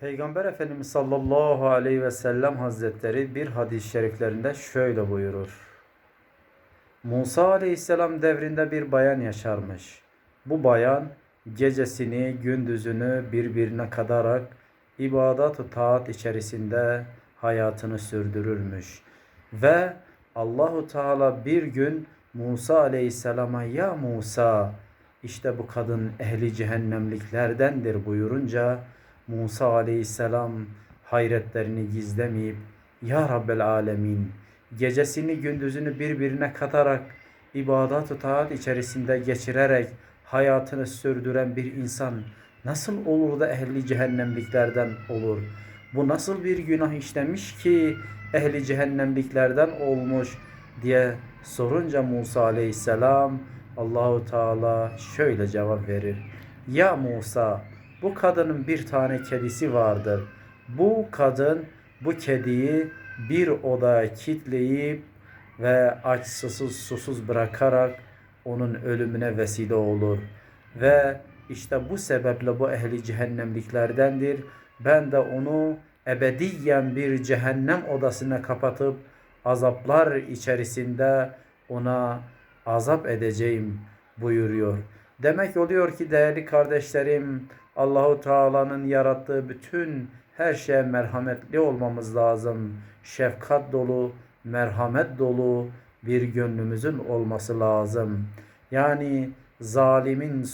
Peygamber Efendimiz sallallahu aleyhi ve sellem hazretleri bir hadis-i şeriflerinde şöyle buyurur. Musa aleyhisselam devrinde bir bayan yaşarmış. Bu bayan gecesini gündüzünü birbirine kadarak ibadat-ı taat içerisinde hayatını sürdürürmüş. Ve Allahu Teala bir gün Musa aleyhisselama ya Musa işte bu kadın ehli cehennemliklerdendir buyurunca Musa aleyhisselam hayretlerini gizlemeyip Ya Rabbel Alemin gecesini gündüzünü birbirine katarak ibadat-ı taat içerisinde geçirerek hayatını sürdüren bir insan nasıl olur da ehli cehennemliklerden olur? Bu nasıl bir günah işlemiş ki ehli cehennemliklerden olmuş diye sorunca Musa aleyhisselam Allahu Teala şöyle cevap verir. Ya Musa bu kadının bir tane kedisi vardır. Bu kadın bu kediyi bir odaya kitleyip ve aç susuz susuz bırakarak onun ölümüne vesile olur. Ve işte bu sebeple bu ehli cehennemliklerdendir. Ben de onu ebediyen bir cehennem odasına kapatıp azaplar içerisinde ona azap edeceğim buyuruyor. Demek oluyor ki değerli kardeşlerim Allahu Teala'nın yarattığı bütün her şeye merhametli olmamız lazım. Şefkat dolu, merhamet dolu bir gönlümüzün olması lazım. Yani zalimin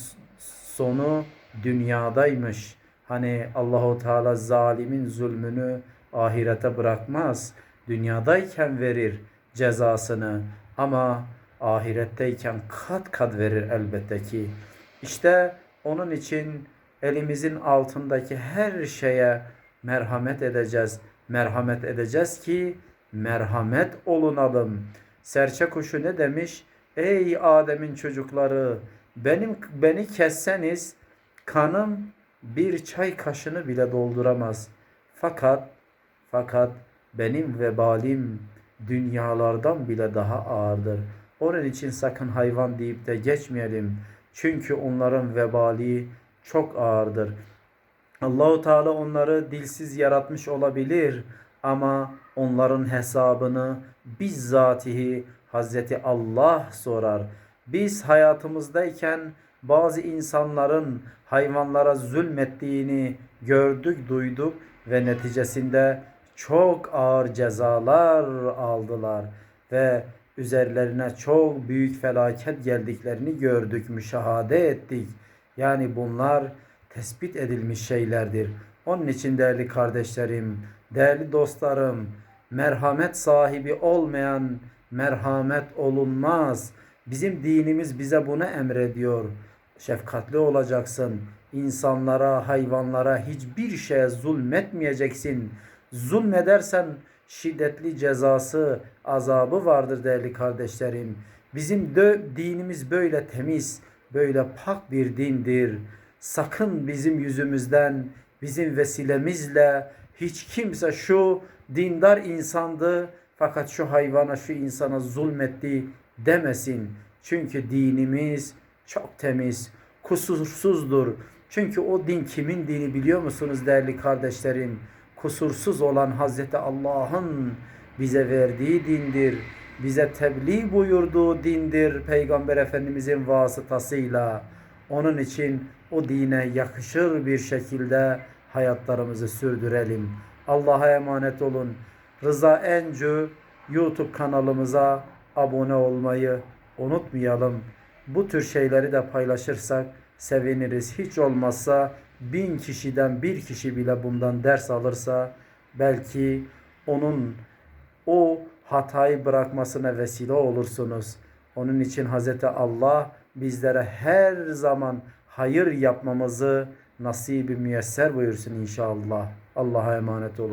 sonu dünyadaymış. Hani Allahu Teala zalimin zulmünü ahirete bırakmaz. Dünyadayken verir cezasını ama ahiretteyken kat kat verir elbette ki. İşte onun için elimizin altındaki her şeye merhamet edeceğiz. Merhamet edeceğiz ki merhamet olunalım. Serçe kuşu ne demiş? Ey Adem'in çocukları benim beni kesseniz kanım bir çay kaşını bile dolduramaz. Fakat fakat benim vebalim dünyalardan bile daha ağırdır. Onun için sakın hayvan deyip de geçmeyelim. Çünkü onların vebali çok ağırdır. Allahu Teala onları dilsiz yaratmış olabilir ama onların hesabını bizzatihi Hazreti Allah sorar. Biz hayatımızdayken bazı insanların hayvanlara zulmettiğini gördük, duyduk ve neticesinde çok ağır cezalar aldılar ve üzerlerine çok büyük felaket geldiklerini gördük, müşahede ettik. Yani bunlar tespit edilmiş şeylerdir. Onun için değerli kardeşlerim, değerli dostlarım, merhamet sahibi olmayan merhamet olunmaz. Bizim dinimiz bize bunu emrediyor. Şefkatli olacaksın. İnsanlara, hayvanlara hiçbir şeye zulmetmeyeceksin. Zulmedersen şiddetli cezası, azabı vardır değerli kardeşlerim. Bizim de dinimiz böyle temiz, böyle pak bir dindir. Sakın bizim yüzümüzden, bizim vesilemizle hiç kimse şu dindar insandı fakat şu hayvana, şu insana zulmetti demesin. Çünkü dinimiz çok temiz, kusursuzdur. Çünkü o din kimin dini biliyor musunuz değerli kardeşlerim? Kusursuz olan Hazreti Allah'ın bize verdiği dindir. Bize tebliğ buyurduğu dindir Peygamber Efendimizin vasıtasıyla. Onun için o dine yakışır bir şekilde hayatlarımızı sürdürelim. Allah'a emanet olun. Rıza Encü YouTube kanalımıza abone olmayı unutmayalım. Bu tür şeyleri de paylaşırsak seviniriz. Hiç olmazsa bin kişiden bir kişi bile bundan ders alırsa belki onun o hatayı bırakmasına vesile olursunuz. Onun için Hazreti Allah bizlere her zaman hayır yapmamızı nasibi müyesser buyursun inşallah. Allah'a emanet olun.